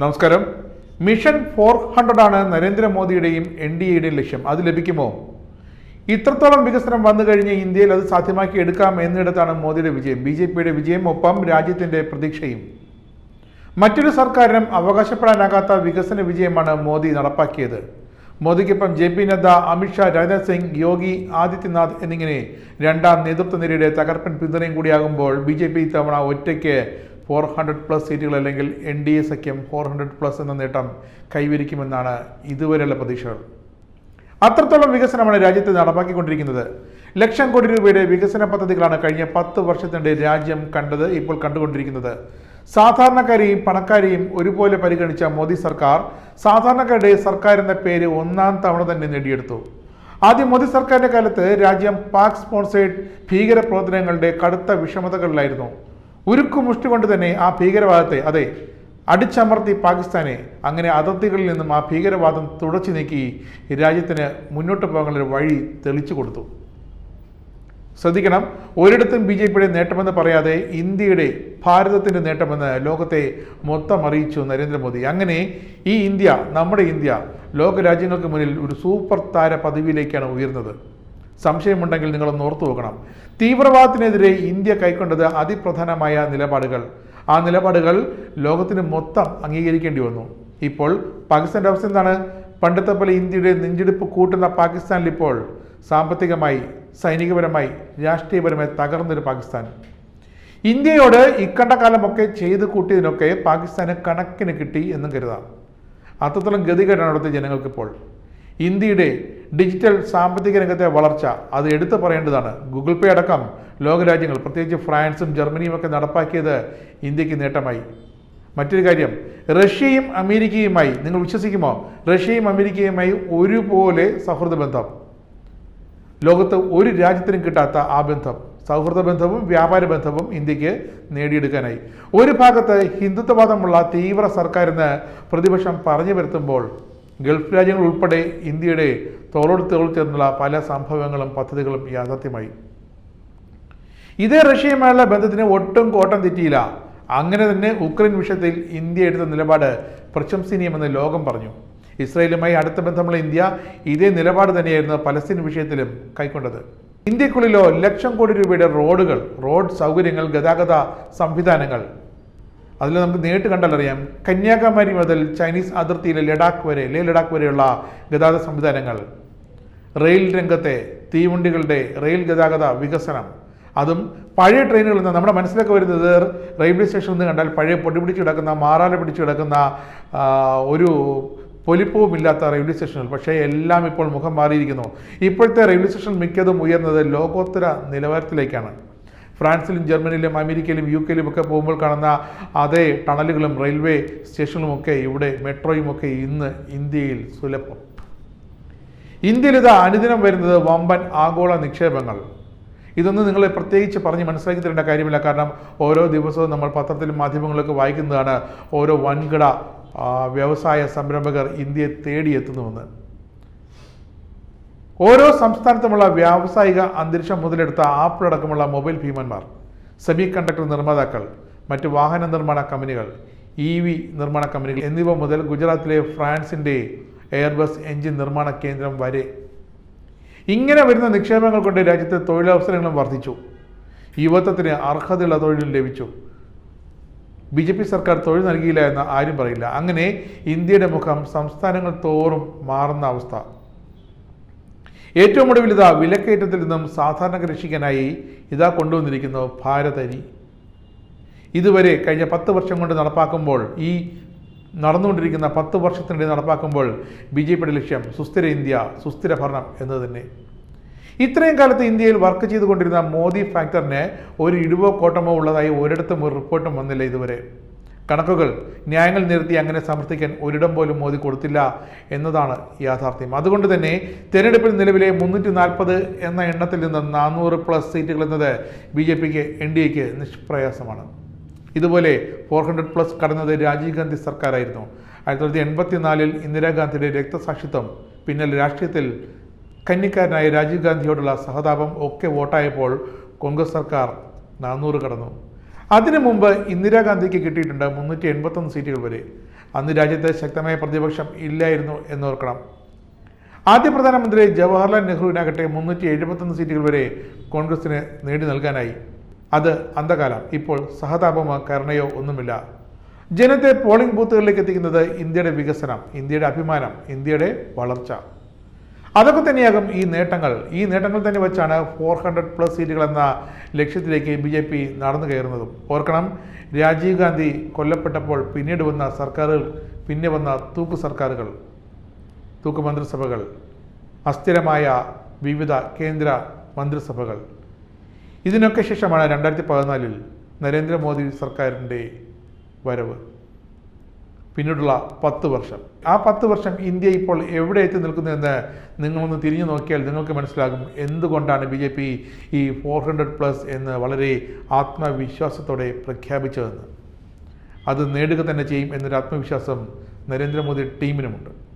നമസ്കാരം. Mission four hundred ആണ് നരേന്ദ്രമോദിയുടെയും N D എയുടെയും ലക്ഷ്യം. അത് ലഭിക്കുമോ? ഇത്രത്തോളം വികസനം വന്നു കഴിഞ്ഞ് ഇന്ത്യയിൽ അത് സാധ്യമാക്കി എടുക്കാം എന്നിടത്താണ് മോദിയുടെ വിജയം. ബി ജെ പിയുടെ വിജയം ഒപ്പം രാജ്യത്തിന്റെ പ്രതീക്ഷയും. മറ്റൊരു സർക്കാരിനും അവകാശപ്പെടാനാകാത്ത വികസന വിജയമാണ് മോദി നടപ്പാക്കിയത്. മോദിക്കൊപ്പം ജെ പി നദ്ദ അമിത്ഷാ രാജ്നാഥ് സിംഗ് യോഗി ആദിത്യനാഥ് എന്നിങ്ങനെ രണ്ടാം നേതൃത്വ നിരയുടെ തകർപ്പൻ പിന്തുണയും കൂടിയാകുമ്പോൾ ബി ജെ പി ഇത്തവണ ഒറ്റയ്ക്ക് ഫോർ ഹൺഡ്രഡ് പ്ലസ് സീറ്റുകൾ അല്ലെങ്കിൽ എൻ ഡി എ സഖ്യം ഫോർ ഹൺഡ്രഡ് പ്ലസ് എന്ന നേട്ടം കൈവരിക്കുമെന്നാണ് ഇതുവരെയുള്ള പ്രതീക്ഷകൾ. അത്രത്തോളം വികസനമാണ് രാജ്യത്ത് നടപ്പാക്കിക്കൊണ്ടിരിക്കുന്നത്. ലക്ഷം കോടി രൂപയുടെ വികസന പദ്ധതികളാണ് കഴിഞ്ഞ പത്ത് വർഷത്തിനിടെ രാജ്യം കണ്ടത് ഇപ്പോൾ കണ്ടുകൊണ്ടിരിക്കുന്നത്. സാധാരണക്കാരെയും പണക്കാരെയും ഒരുപോലെ പരിഗണിച്ച മോദി സർക്കാർ സാധാരണക്കാരുടെ സർക്കാർ എന്ന പേര് ഒന്നാം തവണ തന്നെ നേടിയെടുത്തു. ആദ്യം മോദി സർക്കാരിന്റെ കാലത്ത് രാജ്യം പാക് സ്പോൺസേഡ് ഭീകര പ്രവർത്തനങ്ങളുടെ കടുത്ത വിഷമതകളിലായിരുന്നു. ഉരുക്കു മുഷ്ടി കൊണ്ട് തന്നെ ആ ഭീകരവാദത്തെ അതെ അടിച്ചമർത്തി പാകിസ്ഥാനെ അങ്ങനെ അതിർത്തികളിൽ നിന്നും ആ ഭീകരവാദം തുടച്ചു നീക്കി രാജ്യത്തിന് മുന്നോട്ട് പോകാനുള്ള വഴി തെളിച്ചു കൊടുത്തു. ശ്രദ്ധിക്കണം ഒരിടത്തും ബി ജെ പിയുടെ നേട്ടമെന്ന് പറയാതെ ഇന്ത്യയുടെ ഭാരതത്തിന്റെ നേട്ടമെന്ന് ലോകത്തെ മൊത്തം അറിയിച്ചു നരേന്ദ്രമോദി. അങ്ങനെ ഈ ഇന്ത്യ നമ്മുടെ ഇന്ത്യ ലോകരാജ്യങ്ങൾക്ക് മുന്നിൽ ഒരു സൂപ്പർ താര പദവിയിലേക്കാണ് ഉയർന്നത്. സംശയമുണ്ടെങ്കിൽ നിങ്ങളൊന്ന് ഓർത്തു നോക്കണം തീവ്രവാദത്തിനെതിരെ ഇന്ത്യ കൈക്കൊണ്ടത് അതിപ്രധാനമായ നിലപാടുകൾ. ആ നിലപാടുകൾ ലോകത്തിന് മൊത്തം അംഗീകരിക്കേണ്ടി വന്നു. ഇപ്പോൾ പാകിസ്ഥാന്റെ അവസ്ഥ എന്താണ്? പണ്ടത്തെ പോലെ ഇന്ത്യയുടെ നെഞ്ചെടുപ്പ് കൂട്ടുന്ന പാകിസ്ഥാനിൽ ഇപ്പോൾ സാമ്പത്തികമായി സൈനികപരമായി രാഷ്ട്രീയപരമായി തകർന്നൊരു പാകിസ്ഥാൻ. ഇന്ത്യയോട് ഇക്കണ്ട കാലമൊക്കെ ചെയ്ത് കൂട്ടിയതിനൊക്കെ പാകിസ്ഥാന് കണക്കിന് കിട്ടി എന്നും കരുതാം. അത്രത്തോളം ഗതികേടാണ് അവിടുത്തെ ജനങ്ങൾക്കിപ്പോൾ. ഇന്ത്യയുടെ ഡിജിറ്റൽ സാമ്പത്തിക രംഗത്തെ വളർച്ച. അത് എടുത്തു പറയേണ്ടതാണ്. ഗൂഗിൾ പേ അടക്കം ലോകരാജ്യങ്ങൾ പ്രത്യേകിച്ച് ഫ്രാൻസും ജർമ്മനിയും ഒക്കെ നടപ്പാക്കിയത് ഇന്ത്യയ്ക്ക് നേട്ടമായി. മറ്റൊരു കാര്യം റഷ്യയും അമേരിക്കയുമായി നിങ്ങൾ വിശ്വസിക്കുമോ? റഷ്യയും അമേരിക്കയുമായി ഒരുപോലെ സൗഹൃദ ബന്ധം. ലോകത്ത് ഒരു രാജ്യത്തിനും കിട്ടാത്ത ആ ബന്ധം. സൗഹൃദ ബന്ധവും വ്യാപാര ബന്ധവും ഇന്ത്യയ്ക്ക് നേടിയെടുക്കാനായി. ഒരു ഭാഗത്ത് ഹിന്ദുത്വവാദമുള്ള തീവ്ര സർക്കാരെന്ന് പ്രതിപക്ഷം പറഞ്ഞു വരുത്തുമ്പോൾ ഗൾഫ് രാജ്യങ്ങൾ ഉൾപ്പെടെ ഇന്ത്യയുടെ തോളോട് തോൾ ചേർന്നുള്ള പല സംഭവങ്ങളും പദ്ധതികളും യാഥാർത്ഥ്യമായി ഇതേ റഷ്യയുമായുള്ള ബന്ധത്തിന് ഒട്ടും കോട്ടം തെറ്റിയില്ല. അങ്ങനെ തന്നെ ഉക്രൈൻ വിഷയത്തിൽ ഇന്ത്യ എടുത്ത നിലപാട് പ്രശംസനീയമെന്ന് ലോകം പറഞ്ഞു. ഇസ്രായേലുമായി അടുത്ത ബന്ധമുള്ള ഇന്ത്യ ഇതേ നിലപാട് തന്നെയായിരുന്നു പലസ്തീൻ വിഷയത്തിലും കൈക്കൊണ്ടത്. ഇന്ത്യക്കുള്ളിലോ ലക്ഷം കോടി രൂപയുടെ റോഡുകൾ റോഡ് സൗകര്യങ്ങൾ ഗതാഗത സംവിധാനങ്ങൾ. അതിൽ നമുക്ക് നേരിട്ട് കണ്ടാലറിയാം കന്യാകുമാരി മുതൽ ചൈനീസ് അതിർത്തിയിലെ ലഡാക്ക് വരെ ലേ ലഡാക്ക് വരെയുള്ള ഗതാഗത സംവിധാനങ്ങൾ. റെയിൽ രംഗത്തെ തീവണ്ടികളുടെ റെയിൽ ഗതാഗത വികസനം. അതും പഴയ ട്രെയിനുകളിൽ നിന്ന് നമ്മുടെ മനസ്സിലൊക്കെ വരുന്നത് റെയിൽവേ സ്റ്റേഷനിൽ നിന്ന് കണ്ടാൽ പഴയ പൊടി പിടിച്ച് കിടക്കുന്ന മാറാല പിടിച്ച് കിടക്കുന്ന ഒരു പൊലിപ്പവുമില്ലാത്ത റെയിൽവേ സ്റ്റേഷനുകൾ. പക്ഷേ എല്ലാം ഇപ്പോൾ മുഖം മാറിയിരിക്കുന്നു. ഇപ്പോഴത്തെ റെയിൽവേ സ്റ്റേഷൻ മിക്കതും ഉയർന്നത് ലോകോത്തര നിലവാരത്തിലേക്കാണ്. ഫ്രാൻസിലും ജർമ്മനിയിലും അമേരിക്കയിലും യു കെയിലും ഒക്കെ പോകുമ്പോൾ കാണുന്ന അതേ ടണലുകളും റെയിൽവേ സ്റ്റേഷനുമൊക്കെ ഇവിടെ മെട്രോയുമൊക്കെ ഇന്ന് ഇന്ത്യയിൽ സുലഭം. ഇന്ത്യയിൽ ഇത് അനുദിനം വരുന്നത് വമ്പൻ ആഗോള നിക്ഷേപങ്ങൾ. ഇതൊന്നും നിങ്ങളെ പ്രത്യേകിച്ച് പറഞ്ഞ് മനസ്സിലാക്കി തരേണ്ട കാര്യമില്ല. കാരണം ഓരോ ദിവസവും നമ്മൾ പത്രത്തിലും മാധ്യമങ്ങളിലൊക്കെ വായിക്കുന്നതാണ് ഓരോ വൻകിട വ്യവസായ സംരംഭകർ ഇന്ത്യയെ തേടിയെത്തുന്നുവെന്ന് ഓരോ സംസ്ഥാനത്തുമുള്ള വ്യാവസായിക അന്തരീക്ഷം മുതലെടുത്ത ആപ്പിൾ അടക്കമുള്ള മൊബൈൽ ഭീമന്മാർ സെമി കണ്ടക്ടർ നിർമ്മാതാക്കൾ മറ്റ് വാഹന നിർമ്മാണ കമ്പനികൾ ഇ വി നിർമ്മാണ കമ്പനികൾ എന്നിവ മുതൽ ഗുജറാത്തിലെ ഫ്രാൻസിന്റെ എയർബസ് എഞ്ചിൻ നിർമ്മാണ കേന്ദ്രം വരെ. ഇങ്ങനെ വരുന്ന നിക്ഷേപങ്ങൾ കൊണ്ട് രാജ്യത്തെ തൊഴിലവസരങ്ങളും വർദ്ധിച്ചു. യുവത്വത്തിന് അർഹതയുള്ള തൊഴിലും ലഭിച്ചു. ബി ജെ പി സർക്കാർ തൊഴിൽ നൽകിയില്ല എന്ന് ആരും പറയില്ല. അങ്ങനെ ഇന്ത്യയുടെ മുഖം സംസ്ഥാനങ്ങൾ തോറും മാറുന്ന അവസ്ഥ. ഏറ്റവും ഒടുവിൽ ഇതാ വിലക്കയറ്റത്തിൽ നിന്നും സാധാരണ രക്ഷിക്കാനായി ഇതാ കൊണ്ടുവന്നിരിക്കുന്നു ഭാരതരി ഇതുവരെ കഴിഞ്ഞ പത്ത് വർഷം കൊണ്ട് നടപ്പാക്കുമ്പോൾ ഈ നടന്നുകൊണ്ടിരിക്കുന്ന പത്ത് വർഷത്തിനിടെ നടപ്പാക്കുമ്പോൾ ബി ജെ പിയുടെ ലക്ഷ്യം സുസ്ഥിര ഇന്ത്യ സുസ്ഥിര ഭരണം എന്നത് തന്നെ. ഇത്രയും കാലത്ത് ഇന്ത്യയിൽ വർക്ക് ചെയ്തുകൊണ്ടിരുന്ന മോദി ഫാക്ടറിന് ഒരു ഇടിവോ കോട്ടമോ ഉള്ളതായി ഒരിടത്തും ഒരു റിപ്പോർട്ടും വന്നില്ല ഇതുവരെ. കണക്കുകൾ ന്യായങ്ങൾ നിരത്തി അങ്ങനെ സമർത്ഥിക്കാൻ ഒരിടം പോലും മോദി കൊടുത്തില്ല എന്നതാണ് യാഥാർത്ഥ്യം. അതുകൊണ്ട് തന്നെ തെരഞ്ഞെടുപ്പിൽ നിലവിലെ മുന്നൂറ്റി നാൽപ്പത് എന്ന എണ്ണത്തിൽ നിന്ന് നാനൂറ് പ്ലസ് സീറ്റുകൾ എന്നത് ബി ജെ പിക്ക് എൻ ഡി എക്ക് നിഷ്പ്രയാസമാണ്. ഇതുപോലെ ഫോർ ഹൺഡ്രഡ് പ്ലസ് കടന്നത് രാജീവ് ഗാന്ധി സർക്കാരായിരുന്നു. ആയിരത്തി തൊള്ളായിരത്തി എൺപത്തിനാലിൽ ഇന്ദിരാഗാന്ധിയുടെ രക്തസാക്ഷിത്വം പിന്നെ രാഷ്ട്രീയത്തിൽ കന്നിക്കാരനായ രാജീവ് ഗാന്ധിയോടുള്ള സഹതാപം ഒക്കെ വോട്ടായപ്പോൾ കോൺഗ്രസ് സർക്കാർ നാനൂറ് കടന്നു. അതിനു മുമ്പ് ഇന്ദിരാഗാന്ധിക്ക് കിട്ടിയിട്ടുണ്ട് മുന്നൂറ്റി എൺപത്തൊന്ന് സീറ്റുകൾ വരെ. അന്ന് രാജ്യത്തെ ശക്തമായ പ്രതിപക്ഷം ഇല്ലായിരുന്നു എന്നോർക്കണം. ആദ്യ പ്രധാനമന്ത്രി ജവഹർലാൽ നെഹ്റുവിനാകട്ടെ മുന്നൂറ്റി എഴുപത്തൊന്ന് സീറ്റുകൾ വരെ കോൺഗ്രസിന് നേടി നൽകാനായി. അത് അന്ധകാലം ഇപ്പോൾ സഹതാപമോ കരുണയോ ഒന്നുമില്ല. ജനത്തെ പോളിംഗ് ബൂത്തുകളിലേക്ക് എത്തിക്കുന്നത് ഇന്ത്യയുടെ വികസനം ഇന്ത്യയുടെ അഭിമാനം ഇന്ത്യയുടെ വളർച്ച. അതൊക്കെ തന്നെയാകും ഈ നേട്ടങ്ങൾ. ഈ നേട്ടങ്ങൾ തന്നെ വെച്ചാണ് ഫോർ ഹൺഡ്രഡ് പ്ലസ് സീറ്റുകൾ എന്ന ലക്ഷ്യത്തിലേക്ക് ബി ജെ പി നടന്നു കയറുന്നതും. ഓർക്കണം രാജീവ് ഗാന്ധി കൊല്ലപ്പെട്ടപ്പോൾ പിന്നീട് വന്ന സർക്കാരുകൾ പിന്നെ വന്ന തൂക്കു സർക്കാരുകൾ തൂക്കു മന്ത്രിസഭകൾ അസ്ഥിരമായ വിവിധ കേന്ദ്ര മന്ത്രിസഭകൾ. ഇതിനൊക്കെ ശേഷമാണ് രണ്ടായിരത്തി പതിനാലിൽ നരേന്ദ്രമോദി സർക്കാരിന്റെ വരവ്. പിന്നീടുള്ള പത്ത് വർഷം. ആ പത്ത് വർഷം ഇന്ത്യ ഇപ്പോൾ എവിടെ എത്തി നിൽക്കുന്നതെന്ന് നിങ്ങളൊന്ന് തിരിഞ്ഞു നോക്കിയാൽ നിങ്ങൾക്ക് മനസ്സിലാകും എന്തുകൊണ്ടാണ് ബി ജെ പി ഈ ഫോർ ഹൺഡ്രഡ് പ്ലസ് എന്ന് വളരെ ആത്മവിശ്വാസത്തോടെ പ്രഖ്യാപിച്ചതെന്ന്. അത് നേടുക തന്നെ ചെയ്യും എന്നൊരു ആത്മവിശ്വാസം നരേന്ദ്രമോദി ടീമിനുമുണ്ട്.